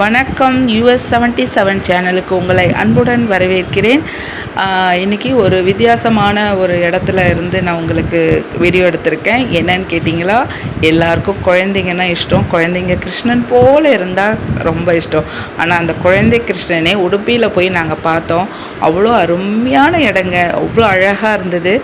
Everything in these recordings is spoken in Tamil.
வணக்கம் யூஎஸ் செவன்ட்டி செவன் சேனலுக்கு உங்களை அன்புடன் வரவேற்கிறேன். இன்றைக்கி இன்னைக்கு ஒரு வித்தியாசமான ஒரு இடத்துல இருந்து நான் உங்களுக்கு வீடியோ எடுத்திருக்கேன். என்னன்னு கேட்டிங்களா? எல்லாருக்கும் குழந்தைங்கன்னா இஷ்டம். குழந்தைங்க கிருஷ்ணன் போல் இருந்தால் ரொம்ப இஷ்டம். ஆனால் அந்த குழந்தை கிருஷ்ணனே உடுப்பியில் போய் நாங்கள் பார்த்தோம். அவ்வளோ அருமையான இடங்க. அவ்வளோ அழகாக இருந்தது.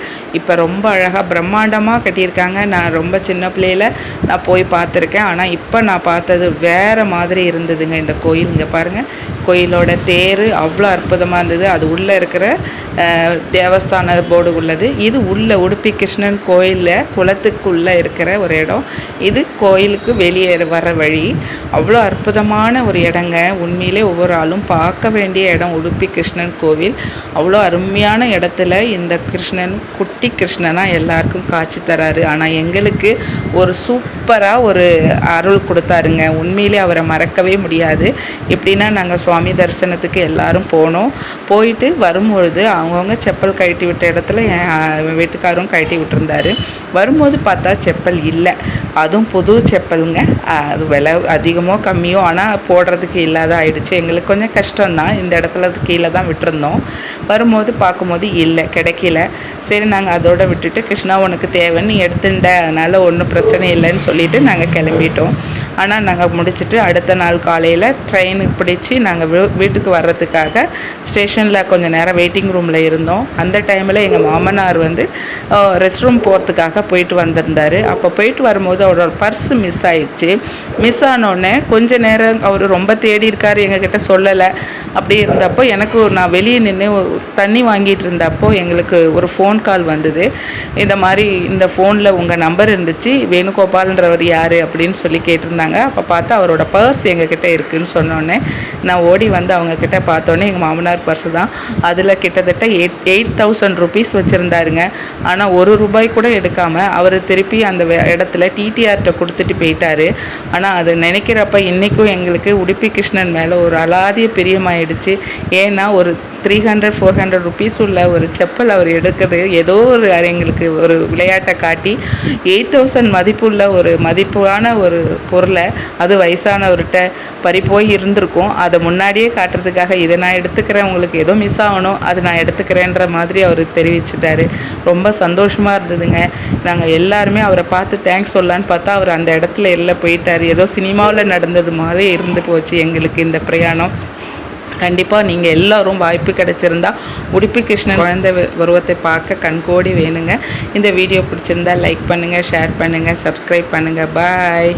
இப்போ ரொம்ப அழகாக பிரம்மாண்டமாக கட்டியிருக்காங்க. நான் ரொம்ப சின்ன பிள்ளையில் நான் போய் பார்த்துருக்கேன். ஆனால் இப்போ நான் பார்த்தது வேறு மாதிரி இருந்ததுங்க. இந்த கோயில் இங்கே பாருங்கள் கோயிலோட தேர் அவ்வளோ அற்புதமாக இருந்தது. அது உள்ளே இருக்கிற தேவஸ்தான போர்டு உள்ளது. இது உள்ள உடுப்பி கிருஷ்ணன் கோயிலில் குளத்துக்குள்ளே இருக்கிற ஒரு இடம். இது கோயிலுக்கு வெளியே வர வழி. அவ்வளோ அற்புதமான ஒரு இடங்க. உண்மையிலே ஒவ்வொரு ஆளும் பார்க்க வேண்டிய இடம் உடுப்பி கிருஷ்ணன் கோவில். அவ்வளோ அருமையான இடத்துல இந்த கிருஷ்ணன் குட்டி கிருஷ்ணனாக எல்லாருக்கும் காட்சி தராரு. ஆனால் எங்களுக்கு ஒரு சூப்பராக ஒரு அருள் கொடுத்தாருங்க. உண்மையிலே அவரை மறக்கவே முடியாது. எப்படின்னா நாங்கள் சுவாமி தரிசனத்துக்கு எல்லாரும் போனோம். போயிட்டு வரும்பொழுது அவங்கவுங்க செப்பல் கழட்டி விட்ட இடத்துல என் அஹ், வீட்டுக்காரும் கழட்டி விட்டுருந்தாரு. வரும்போது பார்த்தா செப்பல் இல்லை. அதுவும் புது செப்பலுங்க. அது விலை அதிகமோ கம்மியோ ஆனால் போடுறதுக்கு இல்லாத ஆயிடுச்சு. எங்களுக்கு கொஞ்சம் கஷ்டம்தான். இந்த இடத்துல கீழே தான் விட்டுருந்தோம். வரும்போது பார்க்கும்போது இல்லை கிடைக்கல. சரி நாங்கள் அதோட விட்டுட்டு கிருஷ்ணா உனக்கு தேவைன்னு எடுத்துட்ட. அதனால் ஒன்றும் பிரச்சனை இல்லைன்னு சொல்லிட்டு நாங்கள் கிளம்பிட்டோம். ஆனால் நாங்கள் முடிச்சுட்டு அடுத்த நாள் காலையில் ட்ரெயினுக்கு பிடிச்சி நாங்கள் வீட்டுக்கு வர்றதுக்காக ஸ்டேஷனில் கொஞ்சம் நேரம் வெயிட்டிங் ரூமில் இருந்தோம். அந்த டைமில் எங்கள் மாமனார் வந்து ரெஸ்ட் ரூம் போகிறதுக்காக போயிட்டு வந்திருந்தார். அப்போ போயிட்டு வரும்போது அவரோட பர்ஸ் மிஸ் ஆயிடுச்சு. மிஸ் ஆனோடனே கொஞ்ச நேரம் அவர் ரொம்ப தேடி இருக்கார் எங்ககிட்ட சொல்லலை. அப்படி இருந்தப்போ எனக்கு ஒரு- நான் வெளியே நின்று தண்ணி வாங்கிட்டு இருந்தப்போ எங்களுக்கு ஒரு ஃபோன் கால் வந்தது. இந்த மாதிரி இந்த ஃபோனில் உங்கள் நம்பர் இருந்துச்சு. வேணுகோபால்ன்றவர் யார் அப்படின்னு சொல்லி கேட்டிருந்தாங்க. அப்போ பார்த்து அவரோட பர்ஸ் எங்ககிட்ட இருக்குன்னு சொன்னோடனே நான் ஓடி வந்து அவங்கக்கிட்ட பார்த்தோன்னே எங்கள் மாமனார் பர்ஸ் தான். அதில் கிட்டத்தட்ட எயிட் எயிட் தௌசண்ட் ருபீஸ் வச்சுருந்தாருங்க. ஆனால் ஒரு ரூபாய் கூட எடுக்காமல் அவர் திருப்பி அந்த இடத்துல டிடிஆர்கிட்ட கொடுத்துட்டு போயிட்டார். ஆனால் அது நினைக்கிறப்ப இன்றைக்கும் எங்களுக்கு உடுப்பி கிருஷ்ணன் மேலே ஒரு அலாதிய பிரியமாயிடுச்சு. ஏன்னா ஒரு three hundred four hundred rupees உள்ள ஒரு செப்பல் அவர் எடுக்கிறது ஏதோ ஒரு எங்களுக்கு ஒரு விளையாட்டை காட்டி எயிட் தௌசண்ட் மதிப்புள்ள ஒரு மதிப்பான ஒரு பொருளை அது வயசானவர்கிட்ட பறி போய் இருந்திருக்கும். அதை முன்னாடியே காட்டுறதுக்காக இதை நான் எடுத்துக்கிறேன் உங்களுக்கு ஏதோ மிஸ் ஆகணும் அது நான் எடுத்துக்கிறேன்ற மாதிரி அவர் தெரிவிச்சிட்டாரு. ரொம்ப சந்தோஷமாக இருந்ததுங்க. நாங்கள் எல்லாருமே அவரை பார்த்து தேங்க்ஸ் சொல்லலான்னு பார்த்தா அவர் அந்த இடத்துல எல்லாம் போயிட்டார். ஏதோ சினிமாவில் நடந்தது மாதிரி இருந்து போச்சு எங்களுக்கு இந்த பிரயாணம். கண்டிப்பாக நீங்கள் எல்லாரும் வாய்ப்பு கிடைச்சிருந்தா உடுப்பி கிருஷ்ணன் குழந்தை உருவத்தை பார்க்க கண்கோடி வேணுங்க. இந்த வீடியோ பிடிச்சிருந்தா லைக் பண்ணுங்கள் ஷேர் பண்ணுங்கள் சப்ஸ்கிரைப் பண்ணுங்கள் பாய்